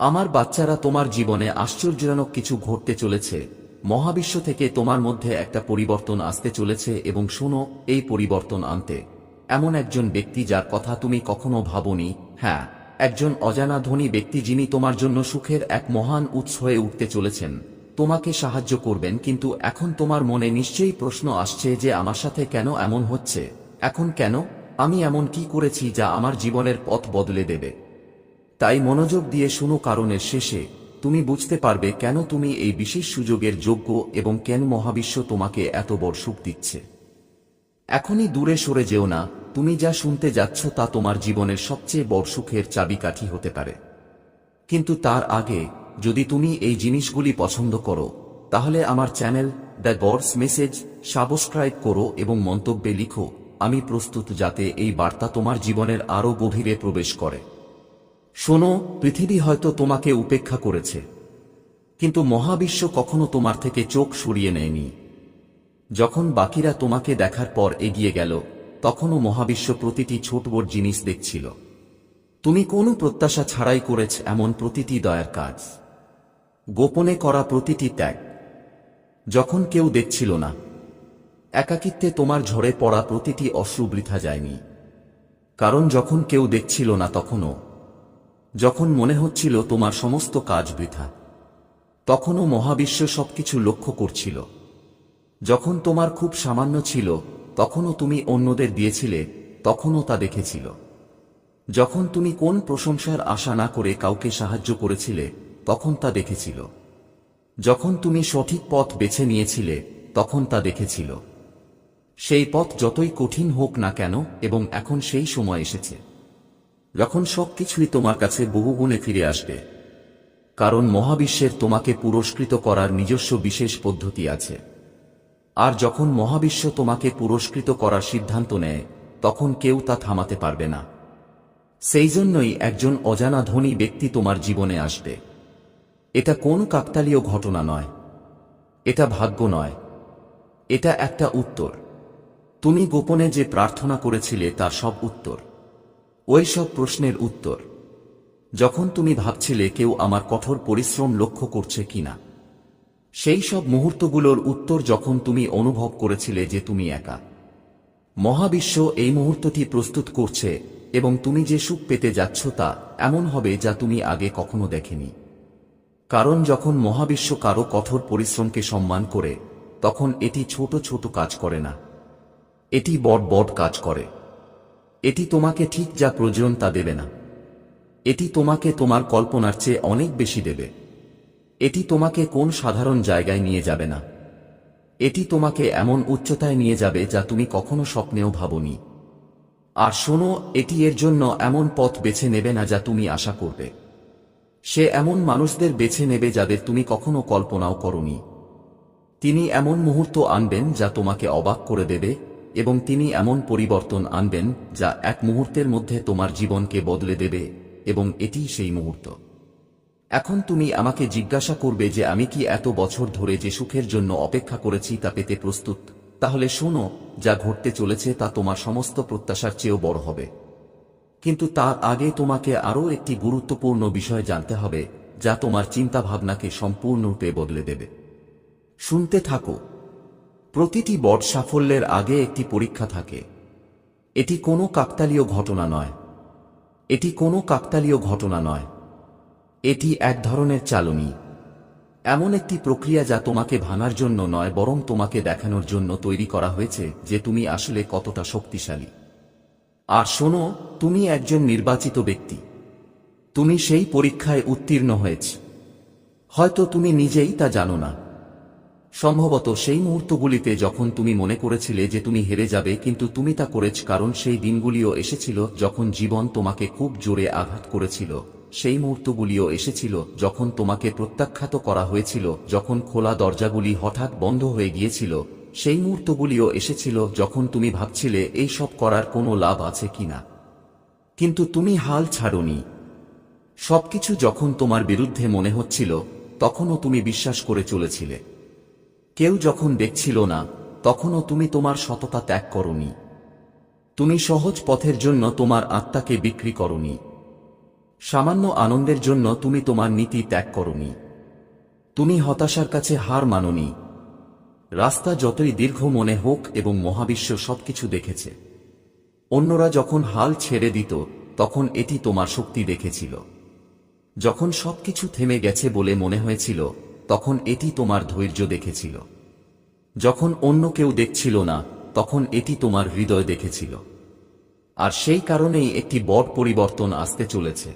আমার বাচ্চারা তোমার জীবনে আশ্চর্যজনক কিছু ঘটতে চলেছে। মহাবিশ্ব থেকে তোমার মধ্যে একটা পরিবর্তন আসতে চলেছে এবং শোনো, এই পরিবর্তন আনতে। এমন একজন ব্যক্তি যার কথা তুমি কখনো ভাবনি হ্যাঁ একজন অজানা ধনী ব্যক্তি যিনি তোমার জন্য সুখের এক মহান উৎস হয়ে উঠতে চলেছেন। তোমাকে সাহায্য করবেন, কিন্তু এখন তোমার মনে নিশ্চয়ই প্রশ্ন আসছে যে আমার সাথে কেন এমন হচ্ছে? এখন কেন? আমি এমন কি করেছি যা আমার জীবনের পথ বদলে দেবে? তাই মনোযোগ দিয়ে শুনো কারণের শেষে, তুমি বুঝতে পারবে কেন তুমি এই বিশেষ সুযোগের যোগ্য এবং কেন মহাবিশ্ব তোমাকে এত বড় সুখ দিচ্ছে। এখনই দূরে সরে যেও না, তুমি যা শুনতে যাচ্ছ তা তোমার জীবনের সবচেয়ে বড় সুখের চাবিকাঠি হতে পারে। কিন্তু তার আগে, যদি তুমি এই জিনিসগুলি পছন্দ করো, তাহলে আমার channel the God's message subscribe করো এবং মন্তব্যে লিখো, আমি প্রস্তুত যাতে এই বার্তা তোমার জীবনের আরও গভীরে প্রবেশ করে। শোনো, পৃথিবী হয়তো তোমাকে উপেক্ষা করেছে, কিন্তু মহাবিশ্ব কখনো তোমার থেকে চোখ সরিয়ে নেয়নি। যখন বাকিরা তোমাকে দেখার পর এগিয়ে গেল, তখনও মহাবিশ্ব প্রতিটি ছোট বড় জিনিস দেখছিল। তুমি কোনো প্রত্যাশা ছাড়াই করেছ এমন প্রতিটি দয়ার কাজ। গোপনে করা প্রতিটি ত্যাগ, যখন কেউ দেখছিল না, একাকিত্বে তোমার ঝরে পড়া প্রতিটি অশ্রু বৃথা যায়নি। কারণ যখন কেউ দেখছিল না, তখনও যখন মনে হচ্ছিল তোমার সমস্ত কাজ বৃথা, তখনও মহাবিশ্ব সবকিছু লক্ষ্য করছিল। যখন তোমার খুব সামান্য ছিল, তখনও তুমি অন্যদের দিয়েছিলে, তখনও তা দেখেছিল। যখন তুমি কোন প্রশংসার আশা না করে কাউকে সাহায্য করেছিলে, তখন তা দেখেছিল। যখন তুমি সঠিক পথ বেছে নিয়েছিলে, তখন তা দেখেছিল। সেই পথ যতই কঠিন হোক না কেন, এবং এখন সেই সময় এসেছে। যখন সবকিছুই তোমার কাছে বহুগুণে ফিরে আসবে, কারণ মহাবিশ্বের তোমাকে পুরস্কৃত করার নিজস্ব বিশেষ পদ্ধতি আছে। আর যখন মহাবিশ্ব তোমাকে পুরস্কৃত করার সিদ্ধান্ত নেয়, তখন কেউ তা থামাতে পারবে না। সেই জন্যই একজন অজানা ধনী ব্যক্তি তোমার জীবনে আসবে। এটা কোন কাকতালীয় ঘটনা নয়। এটা ভাগ্য নয়। এটা একটা উত্তর। তুমি গোপনে যে প্রার্থনা করেছিলে তার সব উত্তর। ওই সব প্রশ্নের উত্তর। যখন তুমি ভাবছিলে কেউ আমার কঠোর পরিশ্রম লক্ষ্য করছে কিনা, সেই সব মুহূর্তগুলোর উত্তর যখন তুমি অনুভব করেছিলে যে তুমি একা। মহাবিশ্ব এই মুহূর্তটি প্রস্তুত করছে এবং তুমি যে সুখ পেতে যাচ্ছ তা এমন হবে যা তুমি আগে কখনো দেখেনি। কারণ যখন মহাবিশ্ব কারও কঠোর পরিশ্রমকে সম্মান করে, তখন এটি ছোট ছোট কাজ করে না। এটি বড় বড় কাজ করে। এটি তোমাকে ঠিক যা প্রয়োজন তা দেবে না। এটি তোমাকে তোমার কল্পনার চেয়ে অনেক বেশি দেবে। এটি তোমাকে কোন সাধারণ জায়গায় নিয়ে যাবে না। এটি তোমাকে এমন উচ্চতায় নিয়ে যাবে যা তুমি কখনো স্বপ্নেও ভাবনি। আর শোনো, এটি এর জন্য এমন পথ বেছে নেবে না যা তুমি আশা করবে। সে এমন মানুষদের বেছে নেবে যাদের তুমি কখনো কল্পনাও করনি। তিনি এমন মুহূর্ত আনবেন যা তোমাকে অবাক করে দেবে এবং তিনি এমন পরিবর্তন আনবেন যা এক মুহূর্তের মধ্যে তোমার জীবনকে বদলে দেবে এবং এটি সেই মুহূর্ত। এখন তুমি আমাকে জিজ্ঞাসা করবে যে আমি কি এত বছর ধরে যে সুখের জন্য অপেক্ষা করেছি তা পেতে প্রস্তুত। তাহলে শোনো, যা ঘটতে চলেছে তা তোমার সমস্ত প্রত্যাশার চেয়েও বড় হবে। কিন্তু তার আগে তোমাকে আরও একটি গুরুত্বপূর্ণ বিষয় জানতে হবে, যা তোমার চিন্তাভাবনাকে সম্পূর্ণরূপে বদলে দেবে। শুনতে থাকো প্রতিটি বট সাফল্যের আগে একটি পরীক্ষা থাকে। এটি কোনো কাকতালীয় ঘটনা নয়। এটি কোনো কাকতালীয় ঘটনা নয়। এটি এক ধরনের চালনী। এমন একটি প্রক্রিয়া যা তোমাকে ভাঙার জন্য নয়, বরং তোমাকে দেখানোর জন্য তৈরি করা হয়েছে যে তুমি আসলে কতটা শক্তিশালী। আর শোনো, তুমি একজন নির্বাচিত ব্যক্তি। তুমি সেই পরীক্ষায় উত্তীর্ণ হয়েছ। হয়তো তুমি নিজেই তা জানো না। সম্ভবত সেই মুহূর্তগুলিতে যখন তুমি মনে করেছিলে যে তুমি হেরে যাবে, কিন্তু তুমি তা করেছ কারণ সেই দিনগুলিও এসেছিল যখন জীবন তোমাকে খুব জোরে আঘাত করেছিল। সেই মুহূর্তগুলিও এসেছিল যখন তোমাকে প্রত্যাখ্যাত করা হয়েছিল, যখন খোলা দরজাগুলি হঠাৎ বন্ধ হয়ে গিয়েছিল। সেই মুহূর্তগুলিও এসেছিল যখন তুমি ভাবছিলে, এই সব করার কোনো লাভ আছে কিনা কিন্তু তুমি হাল ছাড়নি। সবকিছু যখন তোমার বিরুদ্ধে মনে হচ্ছিল, তখনও তুমি বিশ্বাস করে চলেছিলে। কেউ যখন দেখছিল না, তখনও তুমি তোমার সততা ত্যাগ করনি। তুমি সহজ পথের জন্য তোমার আত্মাকে বিক্রি করনি। সামান্য আনন্দের জন্য তুমি তোমার নীতি ত্যাগ করনি। তুমি হতাশার কাছে হার মাননি। রাস্তা যতই দীর্ঘ মনে হোক এবং মহাবিশ্ব সবকিছু দেখেছে। অন্যরা যখন হাল ছেড়ে দিত, তখন এটি তোমার শক্তি দেখেছিল। যখন সবকিছু থেমে গেছে বলে মনে হয়েছিল তখন এটি তোমার ধৈর্য দেখেছিল। যখন অন্য কেউ দেখছিল না, তখন এটি তোমার হৃদয় দেখেছিল। আর সেই কারণেই একটি বড় পরিবর্তন আসতে চলেছে।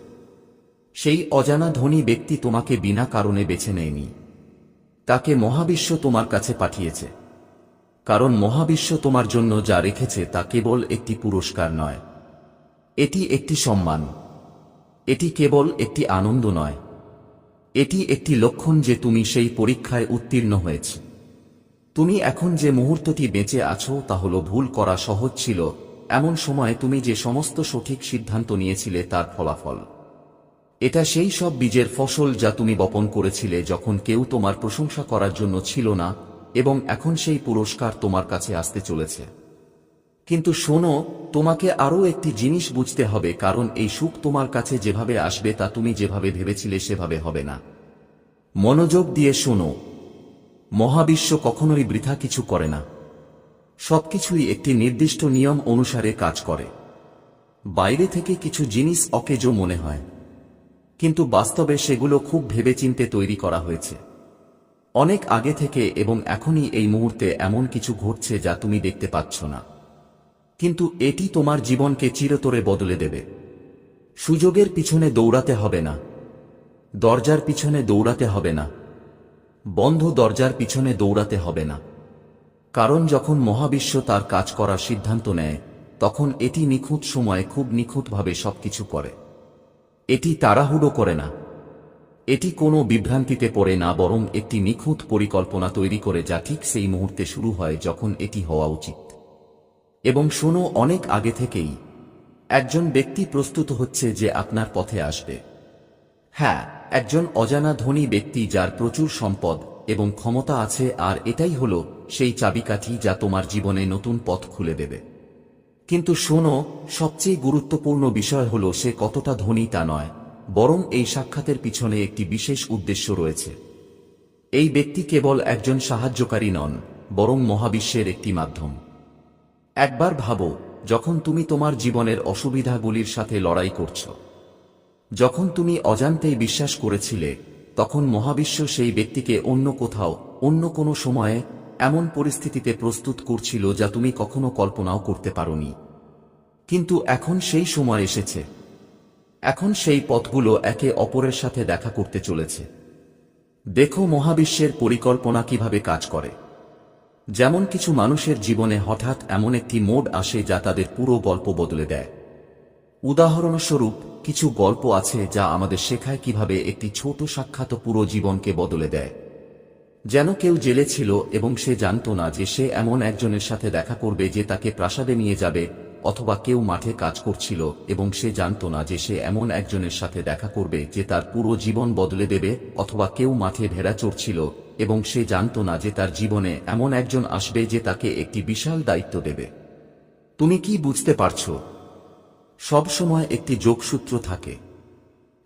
সেই অজানা ধনী ব্যক্তি তোমাকে বিনা কারণে বেছে নেয়নি। তাকে মহাবিশ্ব তোমার কাছে পাঠিয়েছে। কারণ মহাবিশ্ব তোমার জন্য যা রেখেছে তা কেবল একটি পুরস্কার নয়। এটি একটি সম্মান। এটি কেবল একটি আনন্দ নয়। এটি একটি লক্ষণ যে তুমি সেই পরীক্ষায় উত্তীর্ণ হয়েছে। তুমি এখন যে মুহূর্তটি বেঁচে আছো তা হল ভুল করা সহজ ছিল, এমন সময় তুমি যে সমস্ত সঠিক সিদ্ধান্ত নিয়েছিলে তার ফলাফল। এটা সেই সব বীজের ফসল যা তুমি বপন করেছিলে যখন কেউ তোমার প্রশংসা করার জন্য ছিল না, এবং এখন সেই পুরস্কার তোমার কাছে আসতে চলেছে। কিন্তু শোনো, তোমাকে আরও একটি জিনিস বুঝতে হবে, কারণ এই সুখ তোমার কাছে যেভাবে আসবে তা তুমি যেভাবে ভেবেছিলে সেভাবে হবে না। মনোযোগ দিয়ে শোনো। মহাবিশ্ব কখনোই বৃথা কিছু করে না। সবকিছুই একটি নির্দিষ্ট নিয়ম অনুসারে কাজ করে। বাইরে থেকে কিছু জিনিস অকেজো মনে হয়। কিন্তু বাস্তবে সেগুলো খুব ভেবেচিন্তে তৈরি করা হয়েছে। অনেক আগে থেকে এবং এখনই এই মুহূর্তে এমন কিছু ঘটছে যা তুমি দেখতে পাচ্ছ না। কিন্তু এটি তোমার জীবনকে চিরতরে বদলে দেবে। সুযোগের পিছনে দৌড়াতে হবে না। দরজার পিছনে দৌড়াতে হবে না। বন্ধ দরজার পিছনে দৌড়াতে হবে না। কারণ যখন মহাবিশ্ব তার কাজ করার সিদ্ধান্ত নেয়, তখন এটি নিখুঁত সময়ে খুব নিখুঁতভাবে সবকিছু করে। এটি তাড়াহুড়ো করে না। এটি কোনো বিভ্রান্তিতে পড়ে না, বরং একটি নিখুঁত পরিকল্পনা তৈরি করে যা ঠিক সেই মুহূর্তে শুরু হয় যখন এটি হওয়া উচিত। এবং শোনো, অনেক আগে থেকেই একজন ব্যক্তি প্রস্তুত হচ্ছে যে আপনার পথে আসবে। হ্যাঁ একজন অজানা ধনী ব্যক্তি যার প্রচুর সম্পদ এবং ক্ষমতা আছে, আর এটাই হল সেই চাবিকাঠি যা তোমার জীবনে নতুন পথ খুলে দেবে। কিন্তু শোনো, সবচেয়ে গুরুত্বপূর্ণ বিষয় হলো সে কতটা ধনী তা নয়, বরং এই সাক্ষাতের পিছনে একটি বিশেষ উদ্দেশ্য রয়েছে। এই ব্যক্তি কেবল একজন সাহায্যকারী নন, বরং মহাবিশ্বের একটি মাধ্যম। একবার ভাবো, যখন তুমি তোমার জীবনের অসুবিধাগুলির সাথে লড়াই করছ। যখন তুমি অজান্তেই বিশ্বাস করেছিলে, তখন মহাবিশ্ব সেই ব্যক্তিকে অন্য কোথাও, অন্য কোনো সময়ে, এমন পরিস্থিতিতে প্রস্তুত করছিল যা তুমি কখনো কল্পনাও করতে পারোনি। কিন্তু এখন সেই সময় এসেছে। এখন সেই পথগুলো একে অপরের সাথে দেখা করতে চলেছে। দেখো মহাবিশ্বের পরিকল্পনা কীভাবে কাজ করে। যেমন কিছু মানুষের জীবনে হঠাৎ এমন একটি মোড আসে যা তাদের পুরো গল্প বদলে দেয়। উদাহরণস্বরূপ, কিছু গল্প আছে যা আমাদের শেখায় কীভাবে একটি ছোট সাক্ষাৎ পুরো জীবনকে বদলে দেয়। যেন কেউ জেলে ছিল এবং সে জানত না যে সে এমন একজনের সাথে দেখা করবে যে তাকে প্রাসাদে নিয়ে যাবে অথবা কেউ মাঠে কাজ করছিল এবং সে জানত না যে সে এমন একজনের সাথে দেখা করবে যে তার পুরো জীবন বদলে দেবে অথবা কেউ মাঠে ভেড়া চড়ছিল এবং সে জানত না যে তার জীবনে এমন একজন আসবে যে তাকে একটি বিশাল দায়িত্ব দেবে। তুমি কি বুঝতে পারছ? সব সময় একটি যোগসূত্র থাকে।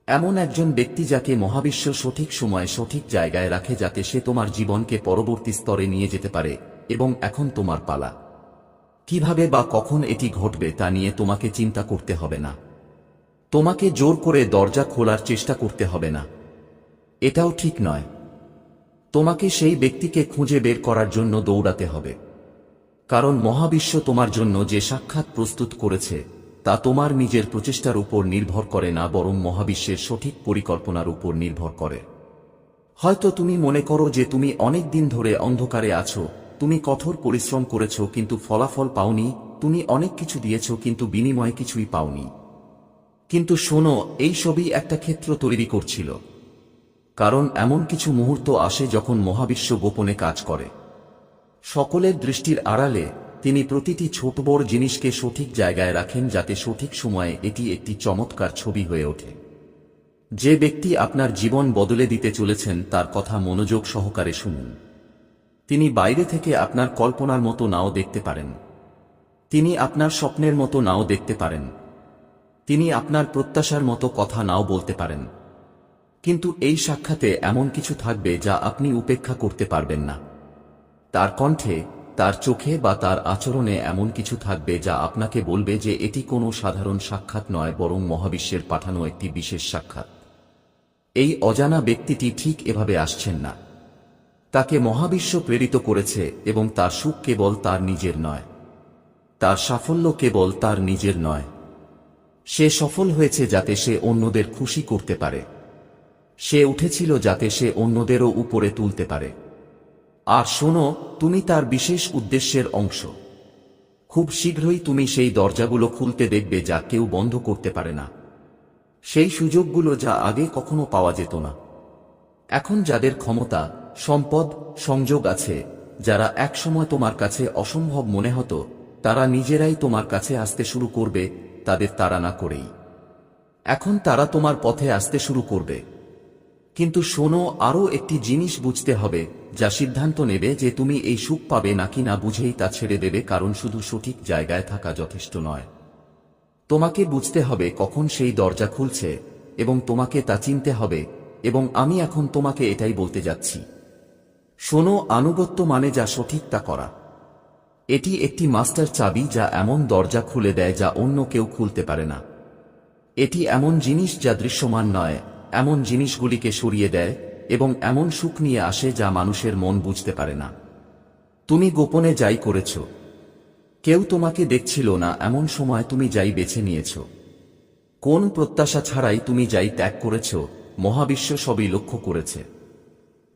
এমন একজন ব্যক্তি যাকে মহাবিশ্ব সঠিক সময়ে সঠিক জায়গায় রাখে যাতে সে তোমার জীবনকে পরবর্তী স্তরে নিয়ে যেতে পারে এবং এখন তোমার পালা। কীভাবে বা কখন এটি ঘটবে তা নিয়ে তোমাকে চিন্তা করতে হবে না। তোমাকে জোর করে দরজা খোলার চেষ্টা করতে হবে না। এটাও ঠিক নয়। তোমাকে সেই ব্যক্তিকে খুঁজে বের করার জন্য দৌড়াতে হবে। কারণ মহাবিশ্ব তোমার জন্য যে সাক্ষাৎ প্রস্তুত করেছে, তা তোমার নিজের প্রচেষ্টার উপর নির্ভর করে না, বরং মহাবিশ্বের সঠিক পরিকল্পনার উপর নির্ভর করে। হয়তো তুমি মনে করো যে তুমি অনেক দিন ধরে অন্ধকারে আছো, তুমি কঠোর পরিশ্রম করেছ কিন্তু ফলাফল পাওনি, তুমি অনেক কিছু দিয়েছ কিন্তু বিনিময়ে কিছুই পাওনি। কিন্তু শোনো, এই সবই একটা ক্ষেত্র তৈরি করছিল। কারণ এমন কিছু মুহূর্ত আসে যখন মহাবিশ্ব গোপনে কাজ করে। সকলের দৃষ্টির আড়ালে, তিনি প্রতিটি ছোট বড় জিনিসকে সঠিক জায়গায় রাখেন যাতে সঠিক সময়ে এটি একটি চমৎকার ছবি হয়ে ওঠে। যে ব্যক্তি আপনার জীবন বদলে দিতে চলেছেন, তার কথা মনোযোগ সহকারে শুনুন। তিনি বাইরে থেকে আপনার কল্পনার মতো নাও দেখতে পারেন। তিনি আপনার স্বপ্নের মতো নাও দেখতে পারেন। তিনি আপনার প্রত্যাশার মতো কথা নাও বলতে পারেন। কিন্তু এই সাক্ষাতে এমন কিছু থাকবে যা আপনি উপেক্ষা করতে পারবেন না। তার কণ্ঠে, তার চোখে বা তার আচরণে এমন কিছু থাকবে যা আপনাকে বলবে যে এটি কোনো সাধারণ সাক্ষাৎ নয়, বরং মহাবিশ্বের পাঠানো একটি বিশেষ সাক্ষাৎ। এই অজানা ব্যক্তিটি ঠিক এভাবে আসছেন না। তাকে মহাবিশ্ব প্রেরিত করেছে এবং তার সুখ কেবল তার নিজের নয়। তার সাফল্য কেবল তার নিজের নয়। সে সফল হয়েছে যাতে সে অন্যদের খুশি করতে পারে। সে উঠেছিল যাতে সে অন্যদেরও উপরে তুলতে পারে। আর শোনো, তুমি তার বিশেষ উদ্দেশ্যের অংশ। খুব শীঘ্রই তুমি সেই দরজাগুলো খুলতে দেখবে যা কেউ বন্ধ করতে পারে না। সেই সুযোগগুলো যা আগে কখনো পাওয়া যেত না। এখন যাদের ক্ষমতা, সম্পদ, সংযোগ আছে, যারা একসময় তোমার কাছে অসম্ভব মনে হতো, তারা নিজেরাই তোমার কাছে আসতে শুরু করবে, তাদের তাড়া করেই। এখন তারা তোমার পথে আসতে শুরু করবে। কিন্তু শোনো, আরও একটি জিনিস বুঝতে হবে, যা সিদ্ধান্ত নেবে যে তুমি এই সুখ পাবে নাকি না বুঝেই তা ছেড়ে দেবে, কারণ শুধু সঠিক জায়গায় থাকা যথেষ্ট নয়। তোমাকে বুঝতে হবে কখন সেই দরজা খুলছে, এবং তোমাকে তা চিনতে হবে, এবং আমি এখন তোমাকে এটাই বলতে যাচ্ছি। শোনো, আনুগত্য মানে যা সঠিক তা করা। এটি একটি মাস্টার চাবি যা এমন দরজা খুলে দেয় যা অন্য কেউ খুলতে পারে না। এটি এমন জিনিস যা দৃশ্যমান নয় এমন জিনিসগুলিকে সরিয়ে দেয় এবং এমন সুখ নিয়ে আসে যা মানুষের মন বুঝতে পারে না। তুমি গোপনে যাই করেছ। কেউ তোমাকে দেখছিল না, এমন সময় তুমি যাই বেছে নিয়েছ। কোন প্রত্যাশা ছাড়াই তুমি যাই ত্যাগ করেছ, মহাবিশ্ব সবই লক্ষ্য করেছে।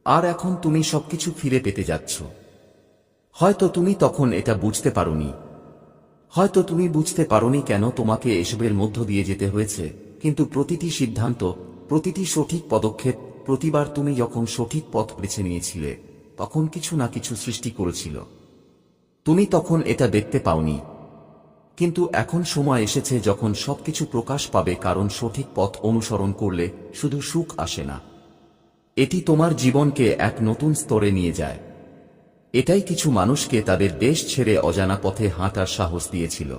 আর এখন তুমি সবকিছু ফিরে পেতে যাচ্ছ। হয়তো তুমি তখন এটা বুঝতে পারোনি। হয়তো তুমি বুঝতে পারোনি কেন তোমাকে এসবের মধ্য দিয়ে যেতে হয়েছে, কিন্তু প্রতিটি সিদ্ধান্ত প্রতিটি সঠিক পদক্ষেপ, প্রতিবার তুমি যখন সঠিক পথ বেছে নিয়েছিলে, তখন কিছু না কিছু সৃষ্টি করেছিল। তুমি তখন এটা দেখতে পাওনি। কিন্তু এখন সময় এসেছে যখন সবকিছু প্রকাশ পাবে কারণ সঠিক পথ অনুসরণ করলে শুধু সুখ আসে না। এটি তোমার জীবনকে এক নতুন স্তরে নিয়ে যায়। এটাই কিছু মানুষকে তাদের দেশ ছেড়ে অজানা পথে হাঁটার সাহস দিয়েছিল।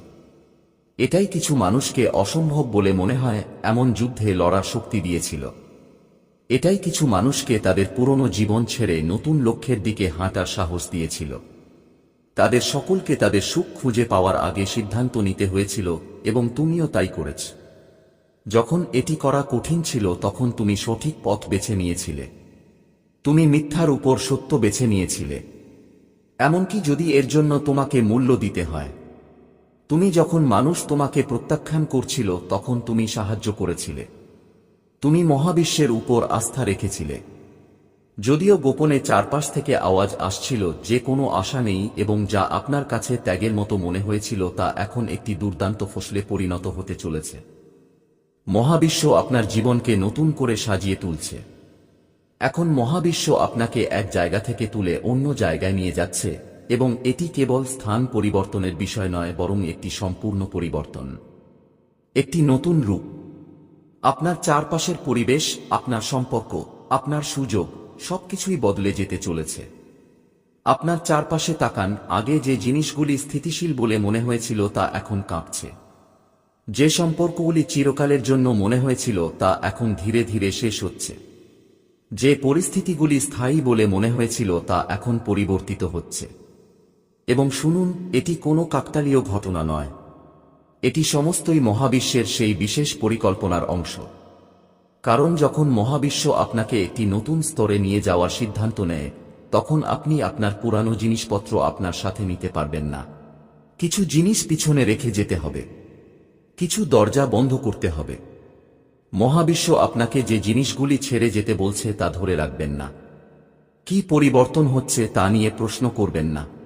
এটাই কিছু মানুষকে অসম্ভব বলে মনে হয় এমন যুদ্ধে লড়ার শক্তি দিয়েছিল। এটাই কিছু মানুষকে তাদের পুরনো জীবন ছেড়ে নতুন লক্ষ্যের দিকে হাঁটার সাহস দিয়েছিল। তাদের সকলকে তাদের সুখ খুঁজে পাওয়ার আগে সিদ্ধান্ত নিতে হয়েছিল এবং তুমিও তাই করেছ। যখন এটি করা কঠিন ছিল তখন তুমি সঠিক পথ বেছে নিয়েছিলে। তুমি মিথ্যার উপর সত্য বেছে নিয়েছিলে। এমনকি যদি এর জন্য তোমাকে মূল্য দিতে হয় তুমি যখন মানুষ তোমাকে প্রত্যাখ্যান করছিল, তখন তুমি সাহায্য করেছিলে। তুমি মহাবিশ্বের উপর আস্থা রেখেছিলে। যদিও গোপনে চারপাশ থেকে আওয়াজ আসছিল, যে কোনো আশা নেই এবং যা আপনার কাছে ত্যাগের মতো মনে হয়েছিল তা এখন একটি দুর্দান্ত ফসলে পরিণত হতে চলেছে। মহাবিশ্ব আপনার জীবনকে নতুন করে সাজিয়ে তুলছে। এখন মহাবিশ্ব আপনাকে এক জায়গা থেকে তুলে অন্য জায়গায় নিয়ে যাচ্ছে। এবং এটি কেবল স্থান পরিবর্তনের বিষয় নয়, বরং একটি সম্পূর্ণ পরিবর্তন। একটি নতুন রূপ। আপনার চারপাশের পরিবেশ, আপনার সম্পর্ক, আপনার সুযোগ, সবকিছুই বদলে যেতে চলেছে। আপনার চারপাশে তাকান, আগে যে জিনিসগুলি স্থিতিশীল বলে মনে হয়েছিল তা এখন কাঁপছে। যে সম্পর্কগুলি চিরকালের জন্য মনে হয়েছিল তা এখন ধীরে ধীরে শেষ হচ্ছে। যে পরিস্থিতিগুলি স্থায়ী বলে মনে হয়েছিল তা এখন পরিবর্তিত হচ্ছে। এবং শুনুন, এটি কোনো কাকতালীয় ঘটনা নয়। এটি সমস্তই মহাবিশ্বের সেই বিশেষ পরিকল্পনার অংশ। কারণ যখন মহাবিশ্ব আপনাকে একটি নতুন স্তরে নিয়ে যাওয়ার সিদ্ধান্ত নেয়, তখন আপনি আপনার পুরানো জিনিসপত্র আপনার সাথে নিতে পারবেন না। কিছু জিনিস পিছনে রেখে যেতে হবে। কিছু দরজা বন্ধ করতে হবে। মহাবিশ্ব আপনাকে যে জিনিসগুলি ছেড়ে যেতে বলছে তা ধরে রাখবেন না। কি পরিবর্তন হচ্ছে তা নিয়ে প্রশ্ন করবেন না।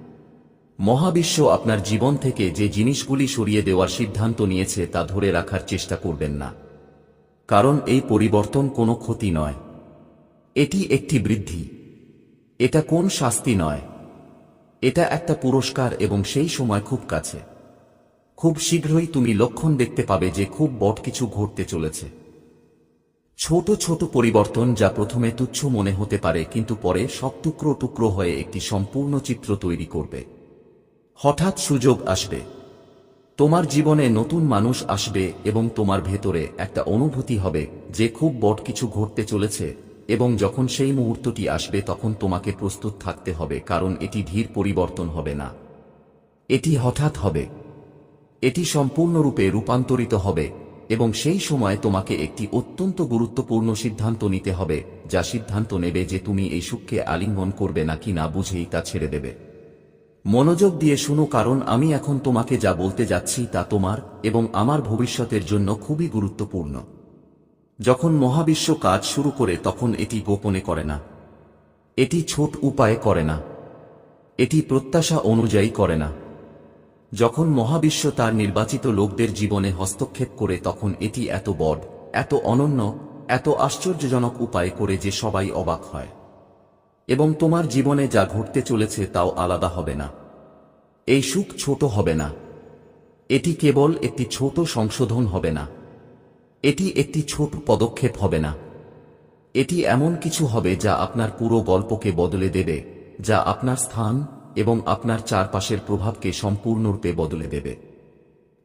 মহাবিশ্ব আপনার জীবন থেকে যে জিনিসগুলি সরিয়ে দেওয়ার সিদ্ধান্ত নিয়েছে তা ধরে রাখার চেষ্টা করবেন না। কারণ এই পরিবর্তন কোনো ক্ষতি নয়। এটি একটি বৃদ্ধি। এটা কোন শাস্তি নয়। এটা একটা পুরস্কার এবং সেই সময় খুব কাছে। খুব শীঘ্রই তুমি লক্ষণ দেখতে পাবে যে খুব বট কিছু ঘটতে চলেছে। ছোট ছোট পরিবর্তন যা প্রথমে তুচ্ছ মনে হতে পারে কিন্তু পরে সব টুকরো টুকরো হয়ে একটি সম্পূর্ণ চিত্র তৈরি করবে। হঠাৎ সুযোগ আসবে। তোমার জীবনে নতুন মানুষ আসবে এবং তোমার ভেতরে একটা অনুভূতি হবে যে খুব বড় কিছু ঘটতে চলেছে এবং যখন সেই মুহূর্তটি আসবে তখন তোমাকে প্রস্তুত থাকতে হবে কারণ এটি ধীর পরিবর্তন হবে না। এটি হঠাৎ হবে। এটি সম্পূর্ণরূপে রূপান্তরিত হবে এবং সেই সময় তোমাকে একটি অত্যন্ত গুরুত্বপূর্ণ সিদ্ধান্ত নিতে হবে, যা সিদ্ধান্ত নেবে যে তুমি এই সুখকে আলিঙ্গন করবে নাকি না বুঝেই তা ছেড়ে দেবে। মনোযোগ দিয়ে শুনো, কারণ আমি এখন তোমাকে যা বলতে যাচ্ছি তা তোমার এবং আমার ভবিষ্যতের জন্য খুবই গুরুত্বপূর্ণ। যখন মহাবিশ্ব কাজ শুরু করে, তখন এটি গোপনে করে না। এটি ছোট উপায়ে করে না। এটি প্রত্যাশা অনুযায়ী করে না। যখন মহাবিশ্ব তার নির্বাচিত লোকদের জীবনে হস্তক্ষেপ করে, তখন এটি এত বড়, এত অনন্য, এত আশ্চর্যজনক উপায় করে যে সবাই অবাক হয়। এবং তোমার জীবনে যা ঘটতে চলেছে তাও আলাদা হবে না। এই সুখ ছোট হবে না। এটি কেবল একটি ছোট সংশোধন হবে না। এটি একটি ছোট পদক্ষেপ হবে না। এটি এমন কিছু হবে যা আপনার পুরো গল্পকে বদলে দেবে, যা আপনার স্থান এবং আপনার চারপাশের প্রভাবকে সম্পূর্ণরূপে বদলে দেবে।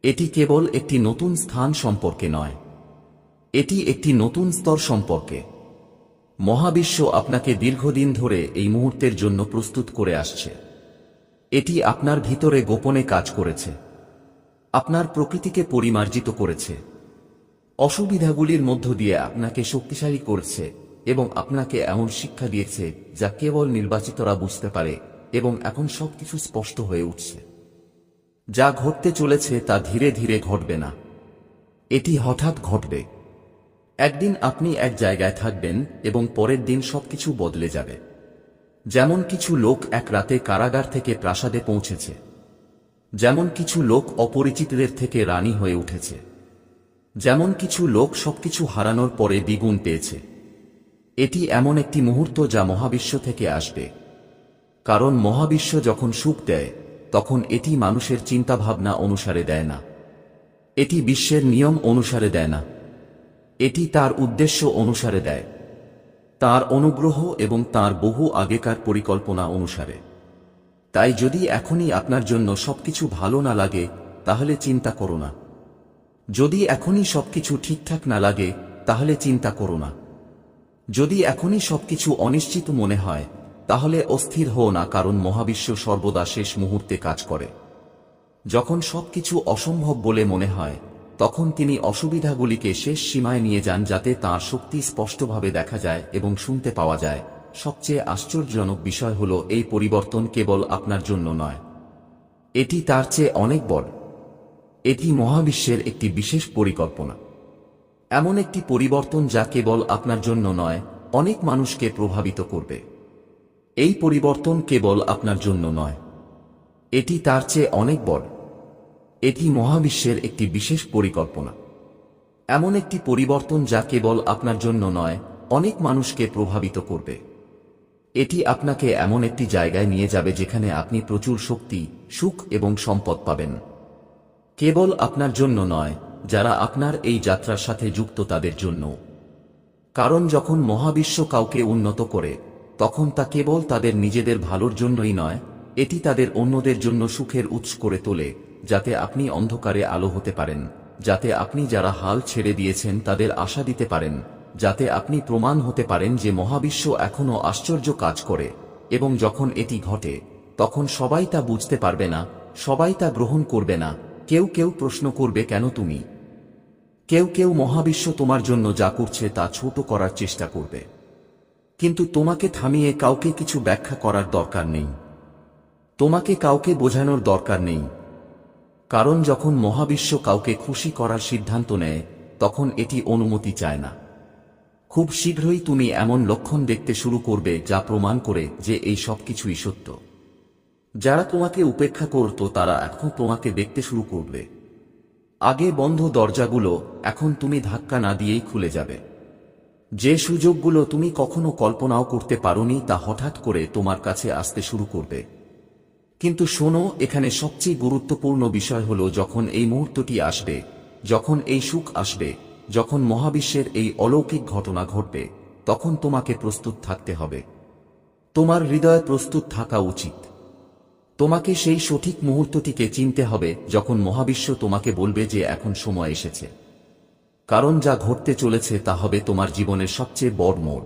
এটি কেবল একটি নতুন স্থান সম্পর্কে নয়। এটি একটি নতুন স্তর সম্পর্কে। মহাবিশ্ব আপনাকে দীর্ঘদিন ধরে এই মুহূর্তের জন্য প্রস্তুত করে আসছে। এটি আপনার ভিতরে গোপনে কাজ করেছে। আপনার প্রকৃতিকে পরিমার্জিত করেছে। অসুবিধাগুলির মধ্য দিয়ে আপনাকে শক্তিশালী করছে এবং আপনাকে এমন শিক্ষা দিয়েছে যা কেবল নির্বাচিতরা বুঝতে পারে এবং এখন সবকিছু স্পষ্ট হয়ে উঠছে। যা ঘটতে চলেছে তা ধীরে ধীরে ঘটবে না। এটি হঠাৎ ঘটবে। একদিন আপনি এক জায়গায় থাকবেন এবং পরের দিন সবকিছু বদলে যাবে। যেমন কিছু লোক এক রাতে কারাগার থেকে প্রাসাদে পৌঁছেছে। যেমন কিছু লোক অপরিচিতদের থেকে রানী হয়ে উঠেছে। যেমন কিছু লোক সবকিছু হারানোর পরে দ্বিগুণ পেয়েছে। এটি এমন একটি মুহূর্ত যা মহাবিশ্ব থেকে আসবে। কারণ মহাবিশ্ব যখন সুখ দেয়, তখন এটি মানুষের চিন্তাভাবনা অনুসারে দেয় না। এটি বিশ্বের নিয়ম অনুসারে দেয় না। এটি তার উদ্দেশ্য অনুসারে দেয়। তার অনুগ্রহ এবং তার বহু আগেকার পরিকল্পনা অনুসারে। তাই যদি এখনই আপনার জন্য সবকিছু ভালো না লাগে, তাহলে চিন্তা করো না। যদি এখনই সবকিছু ঠিকঠাক না লাগে, তাহলে চিন্তা করো না। যদি এখনই সবকিছু অনিশ্চিত মনে হয়, তাহলে অস্থির হও না কারণ মহাবিশ্ব সর্বদা শেষ মুহূর্তে কাজ করে। যখন সবকিছু অসম্ভব বলে মনে হয় তখন তিনি অসুবিধাগুলিকে শেষ সীমায় নিয়ে যান যাতে তাঁর শক্তি স্পষ্টভাবে দেখা যায় এবং শুনতে পাওয়া যায়। সবচেয়ে আশ্চর্যজনক বিষয় হল, এই পরিবর্তন কেবল আপনার জন্য নয়। এটি তার চেয়ে অনেক বড়। এটি মহাবিশ্বের একটি বিশেষ পরিকল্পনা। এমন একটি পরিবর্তন যা কেবল আপনার জন্য নয়, অনেক মানুষকে প্রভাবিত করবে। এই পরিবর্তন কেবল আপনার জন্য নয়। এটি তার চেয়ে অনেক বড়। এটি মহাবিশ্বের একটি বিশেষ পরিকল্পনা। এমন একটি পরিবর্তন যা কেবল আপনার জন্য নয়, অনেক মানুষকে প্রভাবিত করবে। এটি আপনাকে এমন একটি জায়গায় নিয়ে যাবে যেখানে আপনি প্রচুর শক্তি, সুখ এবং সম্পদ পাবেন। কেবল আপনার জন্য নয়, যারা আপনার এই যাত্রার সাথে যুক্ত তাদের জন্য। কারণ যখন মহাবিশ্ব কাউকে উন্নত করে, তখন তা কেবল তাদের নিজেদের ভালোর জন্যই নয়, এটি তাদের অন্যদের জন্য সুখের উৎস করে তোলে। যাতে আপনি অন্ধকারে আলো হতে পারেন, যাতে আপনি যারা হাল ছেড়ে দিয়েছেন তাদের আশা দিতে পারেন, যাতে আপনি প্রমাণ হতে পারেন যে মহাবিশ্ব এখনও আশ্চর্য কাজ করে, এবং যখন এটি ঘটে, তখন সবাই তা বুঝতে পারবে না, সবাই তা গ্রহণ করবে না, কেউ কেউ প্রশ্ন করবে, কেন তুমি? কেউ কেউ, মহাবিশ্ব তোমার জন্য যা করছে তা ছোট করার চেষ্টা করবে। কিন্তু তোমাকে থামিয়ে কাউকে কিছু ব্যাখ্যা করার দরকার নেই। তোমাকে কাউকে বোঝানোর দরকার নেই। কারণ যখন মহাবিশ্ব কাউকে খুশি করার সিদ্ধান্ত নেয়, তখন এটি অনুমতি চায় না। খুব শীঘ্রই তুমি এমন লক্ষণ দেখতে শুরু করবে যা প্রমাণ করে যে এই সব কিছুই সত্য। যারা তোমাকে উপেক্ষা করত, তারা এখন তোমাকে দেখতে শুরু করবে। আগে বন্ধ দরজাগুলো, এখন তুমি ধাক্কা না দিয়েই খুলে যাবে। যে সুযোগগুলো তুমি কখনো কল্পনাও করতে পারোনি, তা হঠাৎ করে তোমার কাছে আসতে শুরু করবে। কিন্তু শোনো, এখানে সবচেয়ে গুরুত্বপূর্ণ বিষয় হল যখন এই মুহূর্তটি আসবে, যখন এই সুখ আসবে, যখন মহাবিশ্বের এই অলৌকিক ঘটনা ঘটবে, তখন তোমাকে প্রস্তুত থাকতে হবে। তোমার হৃদয় প্রস্তুত থাকা উচিত। তোমাকে সেই সঠিক মুহূর্তটিকে চিনতে হবে যখন মহাবিশ্ব তোমাকে বলবে যে এখন সময় এসেছে। কারণ যা ঘটতে চলেছে তা হবে তোমার জীবনের সবচেয়ে বড় মোড়।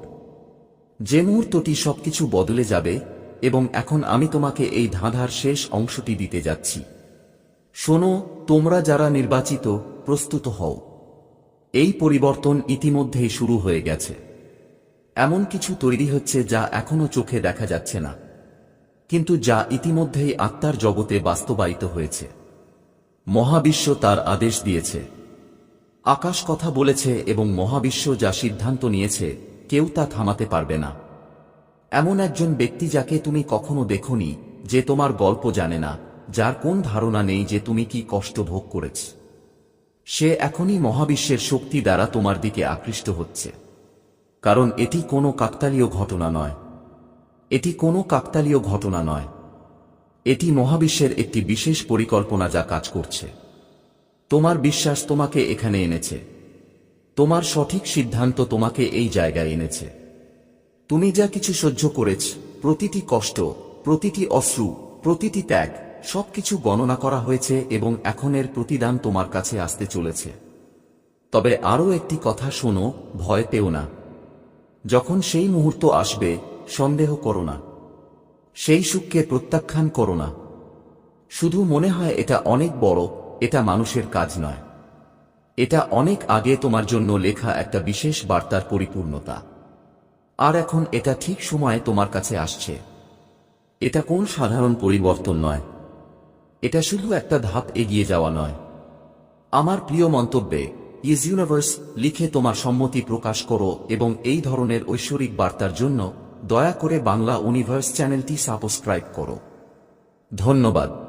যে মুহূর্তটি সবকিছু বদলে যাবে এবং এখন আমি তোমাকে এই ধাঁধার শেষ অংশটি দিতে যাচ্ছি। শোনো, তোমরা যারা নির্বাচিত, প্রস্তুত হও। এই পরিবর্তন ইতিমধ্যেই শুরু হয়ে গেছে। এমন কিছু তৈরি হচ্ছে যা এখনও চোখে দেখা যাচ্ছে না। কিন্তু যা ইতিমধ্যেই আত্মার জগতে বাস্তবায়িত হয়েছে। মহাবিশ্ব তার আদেশ দিয়েছে। আকাশ কথা বলেছে এবং মহাবিশ্ব যা সিদ্ধান্ত নিয়েছে, কেউ তা থামাতে পারবে না। এমন একজন ব্যক্তি যাকে তুমি কখনো দেখনি, যে তোমার গল্প জানে না, যার কোন ধারণা নেই যে তুমি কি কষ্ট ভোগ করেছ। সে এখনই মহাবিশ্বের শক্তি দ্বারা তোমার দিকে আকৃষ্ট হচ্ছে। কারণ এটি কোনো কাকতালীয় ঘটনা নয়। এটি কোনো কাকতালীয় ঘটনা নয়। এটি মহাবিশ্বের একটি বিশেষ পরিকল্পনা যা কাজ করছে। তোমার বিশ্বাস তোমাকে এখানে এনেছে। তোমার সঠিক সিদ্ধান্ত তোমাকে এই জায়গায় এনেছে। তুমি যা কিছু সহ্য করেছ, প্রতিটি কষ্ট, প্রতিটি অশ্রু, প্রতিটি ত্যাগ, সবকিছু গণনা করা হয়েছে এবং এখন এর প্রতিদান তোমার কাছে আসতে চলেছে। তবে আরও একটি কথা শোনো, ভয় পেও না। যখন সেই মুহূর্ত আসবে, সন্দেহ করো না। সেই সুখকে প্রত্যাখ্যান করো না। শুধু মনে হয় এটা অনেক বড়, এটা মানুষের কাজ নয়। এটা অনেক আগে তোমার জন্য লেখা একটা বিশেষ বার্তার পরিপূর্ণতা। আর এখন এটা ঠিক সময়ে তোমার কাছে আসছে। এটা কোন সাধারণ পরিবর্তন নয়। এটা শুধু একটা ধাপ এগিয়ে যাওয়া নয়। আমার প্রিয় মন্তব্যে, ইজ ইউনিভার্স লিখে তোমার সম্মতি প্রকাশ করো এবং এই ধরনের ঐশ্বরিক বার্তার জন্য দয়া করে বাংলা ইউনিভার্স চ্যানেলটি সাবস্ক্রাইব করো। ধন্যবাদ।